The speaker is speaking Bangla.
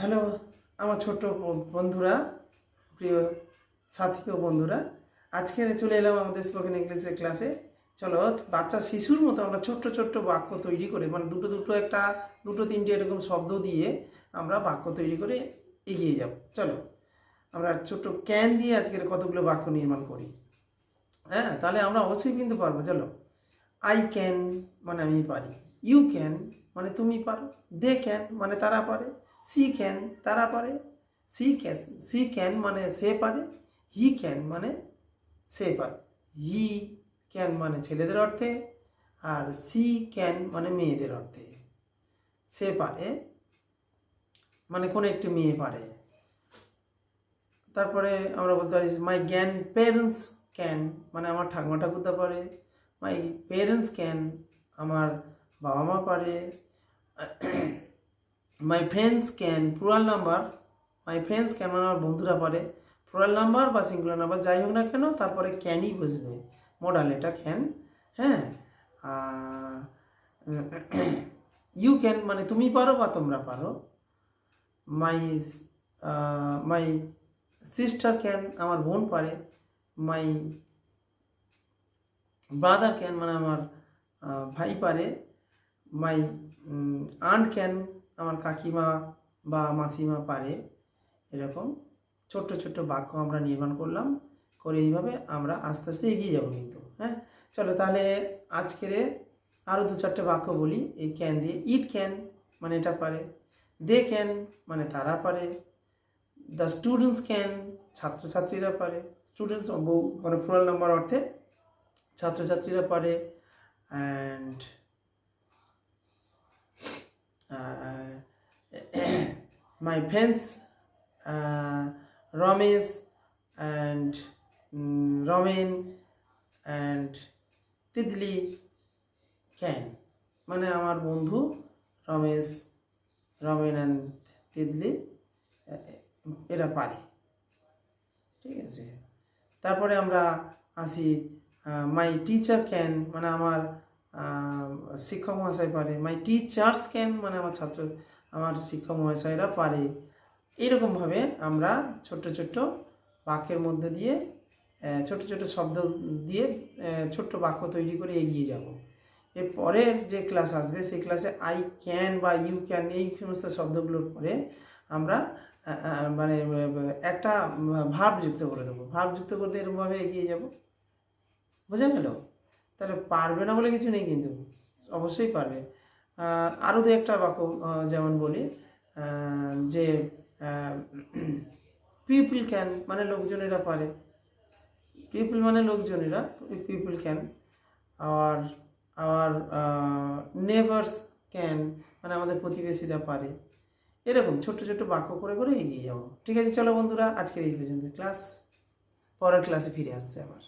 হ্যালো, আমার ছোট্ট বন্ধুরা, প্রিয় সাথী ও বন্ধুরা। আজকে চলে এলাম আমাদের স্পোকেন ইংলিশের ক্লাসে চলো, বাচ্চা শিশুর মতো আমরা ছোট্ট ছোট্ট বাক্য তৈরি করে মানে দুটো দুটো একটা, দুটো তিনটে এরকম শব্দ দিয়ে আমরা বাক্য তৈরি করে এগিয়ে যাব। চলো, আমরা ছোট্ট ক্যান দিয়ে আজকের কতগুলো বাক্য নির্মাণ করি। হ্যাঁ তাহলে আমরা অবশ্যই কিন্তু পারব। চলো আই ক্যান মানে আমি পারি। ইউ ক্যান মানে তুমি পারো। দে ক্যান মানে তারা পারে। সি ক্যান, তারা পারে। সি ক্যান সি ক্যান মানে সে পারে, হি ক্যান মানে সে পারে। হি ক্যান মানে ছেলেদের অর্থে আর সি ক্যান মানে মেয়েদের অর্থে। সে পারে মানে কোনো একটি মেয়ে পারে। তারপরে আমরা বলতে পারি মাই গ্র্যান্ড পেরেন্টস ক্যান মানে আমার ঠাকুমা ঠাকুরদা পারে। মাই পেরেন্টস ক্যান আমার বাবা মা পারে। My friends can plural number my friends can মানে আমার বন্ধুরা পারে প্লুরাল নাম্বার বা সিঙ্গুলার নাম্বার যাই হোক না কেন, তারপরে ক্যানই বসবে মডাল এটা ক্যান হ্যাঁ? ইউ ক্যান মানে তুমি পারো বা তোমরা পারো। মাই মাই সিস্টার ক্যান আমার বোন পারে। মাই ব্রাদার ক্যান মানে আমার ভাই পারে। মাই আন্ট ক্যান আমার কাকিমা বা মাসিমা পারে, এরকম ছোট্ট ছোট্ট বাক্য আমরা নির্মাণ করলাম, করে এইভাবে আমরা আস্তে আস্তে এগিয়ে যাব কিন্তু হ্যাঁ? চলো তাহলে আজকের আরও দু চারটে বাক্য বলি, এই ক্যান দিয়ে ইট ক্যান মানে এটা পারে দে ক্যান মানে তারা পারে দ্য স্টুডেন্টস ক্যান ছাত্রছাত্রীরা পারে স্টুডেন্টস বহু মানে ফুরাল নাম্বার অর্থে ছাত্রছাত্রীরা পারে and my friends Ramesh and Ramen and Titli can মানে আমার বন্ধু রমেশ, রমেন অ্যান্ড তিতলি এ- এরা পারে। ঠিক আছে? তারপরে আমরা আসি মাই টিচার ক্যান মানে আমার শিক্ষক মহাশয় পারে। মাই টিচার্স ক্যান মানে আমার ছাত্র, আমার শিক্ষক মহাশয়রা পারে। এইরকমভাবে আমরা ছোট্ট ছোট্ট বাক্যের মধ্যে দিয়ে ছোট ছোট শব্দ দিয়ে ছোট্ট বাক্য তৈরি করে এগিয়ে যাব। এর পরের যে ক্লাস আসবে, সেই ক্লাসে আই ক্যান বা ইউ ক্যান এই সমস্ত শব্দগুলোর পরে আমরা মানে একটা ভাব যুক্ত করে দেবো। ভাব যুক্ত করতে এরকমভাবে এগিয়ে যাব। বোঝা গেল? তাহলে পারবে না বলে কিছু নেই কিন্তু, অবশ্যই পারবে। আরও দু একটা বাক্য যেমন বলি যে পিপল ক্যান মানে লোকজনেরা পারে। পিপল মানে লোকজনেরা পিপল ক্যান আর আওয়ার নেবার্স ক্যান মানে আমাদের প্রতিবেশীরা পারে। এরকম ছোট্ট ছোট্ট বাক্য করে করে এগিয়ে যাব। ঠিক আছে, চলো বন্ধুরা, আজকের এই পর্যন্ত ক্লাস পরের ক্লাসে ফিরে আসছে আবার।